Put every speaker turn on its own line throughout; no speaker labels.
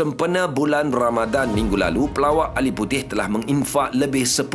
Sempena bulan Ramadan minggu lalu, pelawak Ali Putih telah menginfak lebih 10,000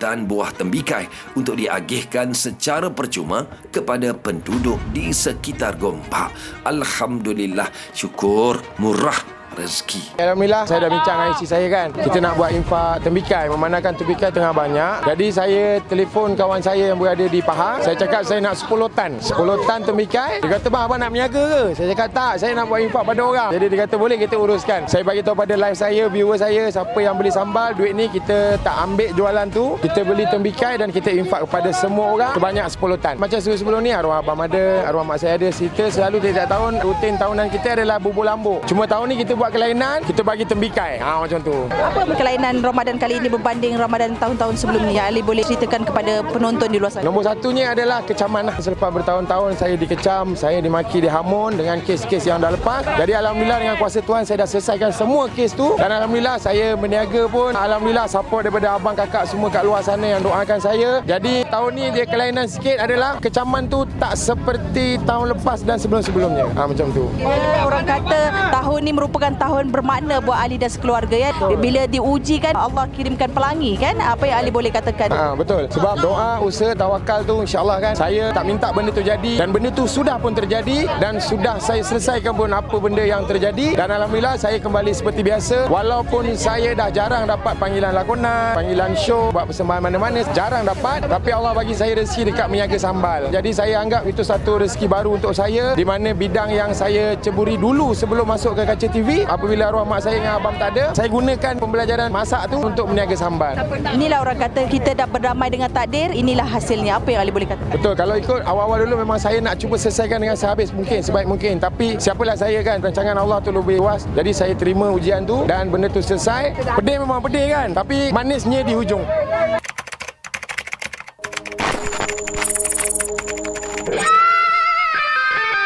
tan buah tembikai untuk diagihkan secara percuma kepada penduduk di sekitar Gombak. Alhamdulillah, syukur, murah rezeki.
Alhamdulillah saya dah bincang dengan isteri saya kan. Kita nak buat infak tembikai Memandangkan tembikai tengah banyak. Jadi saya telefon kawan saya yang berada di Pahang. Saya cakap saya nak 10 tan. 10 tan tembikai Dia kata bang abang nak berniaga ke? Saya cakap tak Saya nak buat infak pada orang. Jadi dia kata boleh kita uruskan? Saya bagi tahu pada live saya Viewer saya Siapa yang beli sambal Duit ni kita tak ambil jualan tu. Kita beli tembikai Dan kita infak kepada semua orang Sebanyak 10 tan. Macam sebelum-sebelum ni Arwah abang ada Arwah mak saya ada. Kita selalu tiap tahun Rutin tahunan kita adalah bubur lambuk. Cuma tahun ni kita buat kelainan Kita bagi tembikai ha, Macam tu
Apa kelainan Ramadan kali ini berbanding Ramadan tahun-tahun sebelum ni? Ali boleh ceritakan kepada penonton di luar sana.
Nombor satunya adalah kecaman lah. Selepas bertahun-tahun saya dikecam, saya dimaki, dihamun dengan kes-kes yang dah lepas. Jadi Alhamdulillah dengan kuasa Tuhan saya dah selesaikan semua kes tu. Dan Alhamdulillah saya berniaga pun. Alhamdulillah support daripada abang kakak semua kat luar sana yang doakan saya. Jadi tahun ni dia kelainan sikit adalah kecaman tu tak seperti tahun lepas dan sebelum-sebelumnya. Ha, macam tu.
Ya, orang kata tahun ni merupakan tahun bermakna buat Ali dan sekeluarga ya. Bila diuji kan Allah kirimkan pelangi kan. Apa yang Ali boleh katakan?
Ha, betul. Sebab doa, usaha, tawakal tu insyaAllah kan. Saya tak minta benda tu jadi. Dan benda tu sudah pun terjadi. Dan sudah saya selesaikan pun apa benda yang terjadi. Dan Alhamdulillah saya kembali seperti biasa. Walaupun saya dah jarang dapat panggilan lakonan, panggilan show, buat persembahan mana-mana. Jarang dapat. Tapi Allah bagi saya rezeki dekat menyaga sambal. Jadi saya anggap itu satu rezeki baru untuk saya. Di mana bidang yang saya ceburi dulu sebelum masuk ke kaca TV. Apabila arwah mak saya dengan abang tak ada. Saya gunakan pembelajaran masak tu untuk meniaga sambal.
Inilah orang kata kita dah berdamai dengan takdir. Inilah hasilnya. Apa yang Ali boleh katakan?
Betul, kalau ikut awal-awal dulu memang saya nak cuba selesaikan dengan sehabis mungkin, sebaik mungkin. Tapi siapalah saya kan, rancangan Allah tu lebih luas. Jadi saya terima ujian tu dan benda tu selesai. Pedih memang pedih kan, tapi manisnya di hujung.